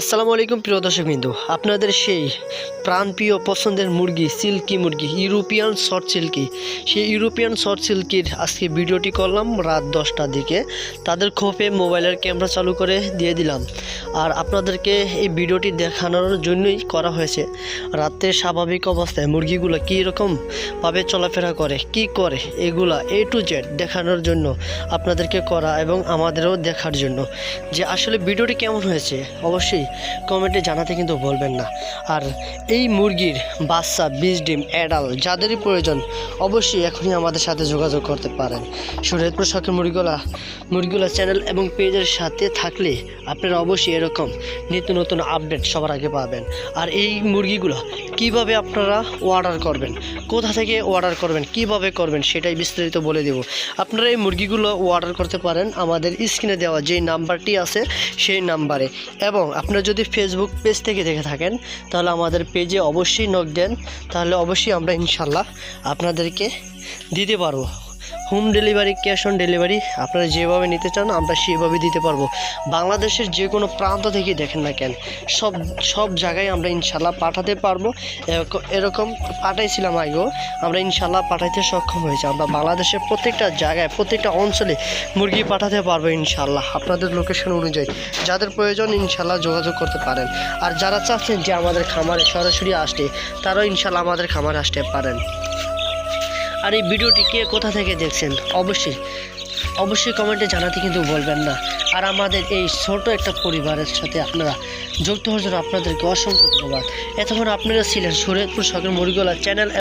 আসসালামু আলাইকুম প্রিয় দর্শক বিন্দু আপনাদের সেই প্রাণপ্রিয় পছন্দের মুরগি, সিল্কি মুরগি, ইউরোপিয়ান শর্ট সিল্কি। সেই ইউরোপিয়ান শর্ট সিল্কির আজকে ভিডিওটি করলাম রাত দশটার দিকে। তাদের খোপে মোবাইলের ক্যামেরা চালু করে দিয়ে দিলাম। আর আপনাদেরকে এই ভিডিওটি দেখানোর জন্যই করা হয়েছে। রাত্রে স্বাভাবিক অবস্থায় মুরগিগুলো কী রকমভাবে চলাফেরা করে, কি করে, এগুলা এ টু জেড দেখানোর জন্য আপনাদেরকে করা এবং আমাদেরও দেখার জন্য। যে আসলে ভিডিওটি কেমন হয়েছে, অবশ্যই কমেন্টে জানাতে কিন্তু বলবেন না। আর এই মুরগির বাচ্চা বীজ ডিম অ্যাডাল যাদেরই প্রয়োজন, অবশ্যই এখনই আমাদের সাথে যোগাযোগ করতে পারেন। শরীয়তপুর শখের মুরগিগুলা মুরগিগুলা চ্যানেল এবং পেজের সাথে থাকলে আপনারা অবশ্যই এরকম নিত্য নতুন আপডেট সবার আগে পাবেন। আর এই মুরগিগুলো কীভাবে আপনারা অর্ডার করবেন, কোথা থেকে অর্ডার করবেন, কীভাবে করবেন সেটাই বিস্তারিত বলে দেব। আপনারা এই মুরগিগুলো অর্ডার করতে পারেন, আমাদের স্ক্রিনে দেওয়া যে নাম্বারটি আছে, সেই নাম্বারে এবং আপনারা যদি ফেসবুক পেজ থেকে দেখে থাকেন, তাহলে আমাদের পেজে অবশ্যই নক দেন। তাহলে অবশ্যই আমরা ইনশাল্লাহ আপনাদেরকে দিতে পারব। Home delivery, cash on delivery আপনারা যেভাবে নিতে চান, আমরা সেভাবে দিতে পারব। বাংলাদেশের যে কোনো প্রান্ত থেকে দেখেন না কেন, সব সব জায়গায় আমরা ইনশাল্লাহ পাঠাতে পারব। এরক- এরকম পাঠাইছিলাম আগেও, আমরা ইনশাল্লাহ পাঠাইতে সক্ষম হয়েছি। আমরা বাংলাদেশের প্রত্যেকটা জায়গায়, প্রত্যেকটা অঞ্চলে মুরগি পাঠাতে পারব ইনশাল্লাহ। আপনাদের লোকেশন অনুযায়ী, যাদের প্রয়োজন ইনশাল্লাহ যোগাযোগ করতে পারেন। আর যারা চাচ্ছেন যে আমাদের খামারে সরাসরি আসতে, তারাও ইনশাল্লাহ আমাদের খামারে আসতে পারেন। আর এই ভিডিওটি কে কোথা থেকে দেখছেন? অবশ্যই অবশ্যই কমেন্টে জানাতে কিন্তু বলবেন না। আর আমাদের এই ছোট একটা পরিবারের সাথে আপনারা যুক্ত হওয়ার জন্য আপনাদেরকে অসংখ্য ধন্যবাদ। এতক্ষণ আপনারা ছিলেন সুরেন্দ্রপুর সকের মরিগোলা চ্যানেল